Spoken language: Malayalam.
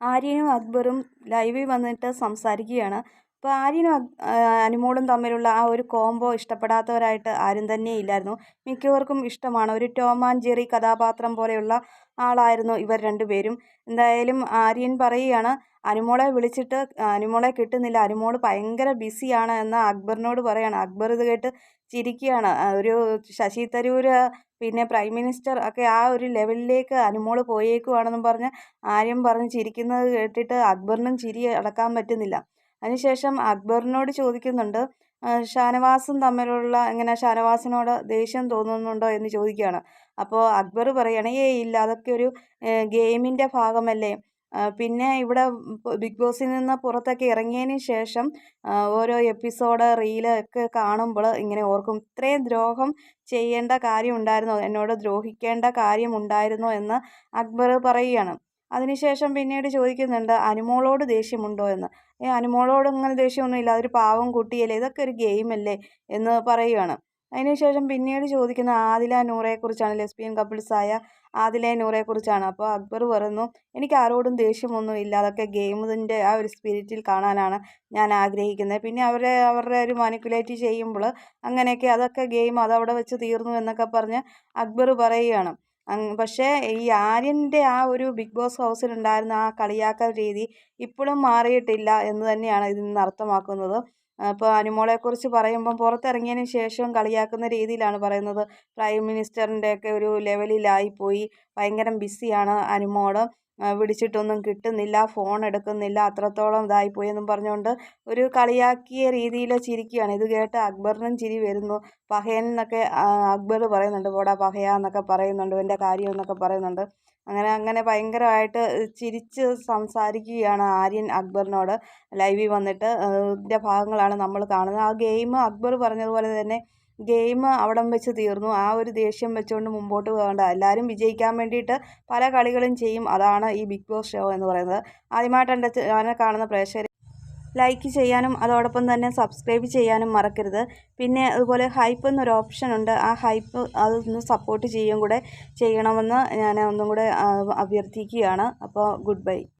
ആര്യനും അക്ബറും ലൈവിൽ വന്നിട്ട് സംസാരിക്കുകയാണ്. അപ്പോൾ ആര്യനും അനുമോളും തമ്മിലുള്ള ആ ഒരു കോംബോ ഇഷ്ടപ്പെടാത്തവരായിട്ട് ആരും തന്നെ ഇല്ലായിരുന്നു. മിക്കവർക്കും ഇഷ്ടമാണ്. ഒരു ടോം ആൻഡ് ജെറി കഥാപാത്രം പോലെയുള്ള ആളായിരുന്നു ഇവർ രണ്ടുപേരും. എന്തായാലും ആര്യൻ പറയുകയാണ് അനുമോളെ വിളിച്ചിട്ട് അനുമോളെ കിട്ടുന്നില്ല. അനുമോൾ ഭയങ്കര ബിസിയാണ് എന്ന് അക്ബറിനോട് പറയുകയാണ് അക്ബർ ഇത് കേട്ട് ചിരിക്കുകയാണ്. ഒരു ശശി തരൂർ പിന്നെ പ്രൈം മിനിസ്റ്റർ ഒക്കെ ആ ഒരു ലെവലിലേക്ക് അനുമോൾ പോയേക്കുവാണെന്നും പറഞ്ഞ് ആര്യം പറഞ്ഞ് ചിരിക്കുന്നത് കേട്ടിട്ട് അക്ബറിനും ചിരി അടക്കാൻ പറ്റുന്നില്ല. അതിനുശേഷം അക്ബറിനോട് ചോദിക്കുന്നുണ്ട് ഷാനവാസും തമ്മിലുള്ള എങ്ങനെ ഷാനവാസിനോട് ദേഷ്യം തോന്നുന്നുണ്ടോ എന്ന് ചോദിക്കുകയാണ്. അപ്പോൾ അക്ബർ പറയുകയാണ് ഏ ഇല്ല അതൊക്കെ ഒരു ഗെയിമിന്റെ ഭാഗമല്ലേ. പിന്നെ ഇവിടെ ബിഗ് ബോസിൽ നിന്ന് പുറത്തൊക്കെ ഇറങ്ങിയതിന് ശേഷം ഓരോ എപ്പിസോഡ് റീൽ ഒക്കെ കാണുമ്പോൾ ഇങ്ങനെ ഓർക്കും ഇത്രയും ദ്രോഹം ചെയ്യേണ്ട കാര്യമുണ്ടായിരുന്നോ? എന്നോട് ദ്രോഹിക്കേണ്ട കാര്യമുണ്ടായിരുന്നോ? എന്ന് അക്ബർ പറയുകയാണ്. അതിനുശേഷം പിന്നീട് ചോദിക്കുന്നുണ്ട് അനുമോളോട് ദേഷ്യമുണ്ടോ? എന്ന്. ഏ അനുമോളോട് അങ്ങനെ ദേഷ്യമൊന്നുമില്ല അതൊരു പാവം കുട്ടിയല്ലേ ഇതൊക്കെ ഒരു ഗെയിമല്ലേ? എന്ന് പറയുകയാണ് അതിനുശേഷം പിന്നീട് ചോദിക്കുന്ന ആദില നൂറയെക്കുറിച്ചാണ് ലെസ്ബിയൻ കപ്പിൾസായ ആദില നൂറയെക്കുറിച്ചാണ്. അപ്പോൾ അക്ബർ പറയുന്നു എനിക്ക് ആരോടും ദേഷ്യമൊന്നും ഇല്ല അതൊക്കെ ഗെയിമിന്റെ ആ ഒരു സ്പിരിറ്റിൽ കാണാനാണ് ഞാൻ ആഗ്രഹിക്കുന്നത്. പിന്നെ അവരെ അവരുടെ ഒരു മാനിക്കുലേറ്റ് ചെയ്യുമ്പോൾ അങ്ങനെയൊക്കെ അതൊക്കെ ഗെയിം അതവിടെ വെച്ച് തീർന്നു എന്നൊക്കെ പറഞ്ഞ് അക്ബർ പറയുകയാണ് പക്ഷേ ഈ ആര്യന്റെ ആ ഒരു ബിഗ് ബോസ് ഹൗസിലുണ്ടായിരുന്ന ആ കളിയാക്കൽ രീതി ഇപ്പോഴും മാറിയിട്ടില്ല എന്ന് തന്നെയാണ് ഇതിൽ നിന്ന് അർത്ഥമാക്കുന്നത്. ഇപ്പോൾ അനുമോളെക്കുറിച്ച് പറയുമ്പം പുറത്തിറങ്ങിയതിന് ശേഷം കളിയാക്കുന്ന രീതിയിലാണ് പറയുന്നത്. പ്രൈം മിനിസ്റ്ററിന്റെയൊക്കെ ഒരു ലെവലിലായിപ്പോയി. ഭയങ്കര ബിസിയാണ് അനുമോൾ വിളിച്ചിട്ടൊന്നും കിട്ടുന്നില്ല ഫോൺ എടുക്കുന്നില്ല അത്രത്തോളം ഇതായിപ്പോയി എന്നും പറഞ്ഞുകൊണ്ട് ഒരു കളിയാക്കിയ രീതിയിൽ ചിരിക്കുകയാണ്. ഇത് കേട്ട് അക്ബറിനും ചിരി വരുന്നു. പഹയൻ എന്നൊക്കെ അക്ബർ പറയുന്നുണ്ട് പോടാ പഹയ എന്നൊക്കെ പറയുന്നുണ്ട് എന്റെ കാര്യം എന്നൊക്കെ പറയുന്നുണ്ട്. അങ്ങനെ അങ്ങനെ ഭയങ്കരമായിട്ട് ചിരിച്ച് സംസാരിക്കുകയാണ് ആര്യൻ അക്ബറിനോട്. ലൈവിൽ വന്നിട്ട് ഇതിന്റെ ഭാഗങ്ങളാണ് നമ്മൾ കാണുന്നത്. ആ ഗെയിം അക്ബർ പറഞ്ഞതുപോലെ തന്നെ ഗെയിം അവിടം വെച്ച് തീർന്നു. ആ ഒരു ദേഷ്യം വെച്ചുകൊണ്ട് മുമ്പോട്ട് പോകേണ്ട. എല്ലാവരും വിജയിക്കാൻ വേണ്ടിയിട്ട് പല കളികളും ചെയ്യും. അതാണ് ഈ ബിഗ് ബോസ് ഷോ എന്ന് പറയുന്നത്. ആദ്യമായിട്ട് എന്റെ ചാനൽ കാണുന്ന പ്രേക്ഷകർ ലൈക്ക് ചെയ്യാനും അതോടൊപ്പം തന്നെ സബ്സ്ക്രൈബ് ചെയ്യാനും മറക്കരുത്. പിന്നെ അതുപോലെ ഹൈപ്പ് എന്നൊരു ഓപ്ഷൻ ഉണ്ട്. ആ ഹൈപ്പ് അതൊന്ന് സപ്പോർട്ട് ചെയ്യുകയും കൂടെ ചെയ്യണമെന്ന് ഞാൻ ഒന്നും കൂടെ അഭ്യർത്ഥിക്കുകയാണ്. അപ്പോൾ ഗുഡ് ബൈ.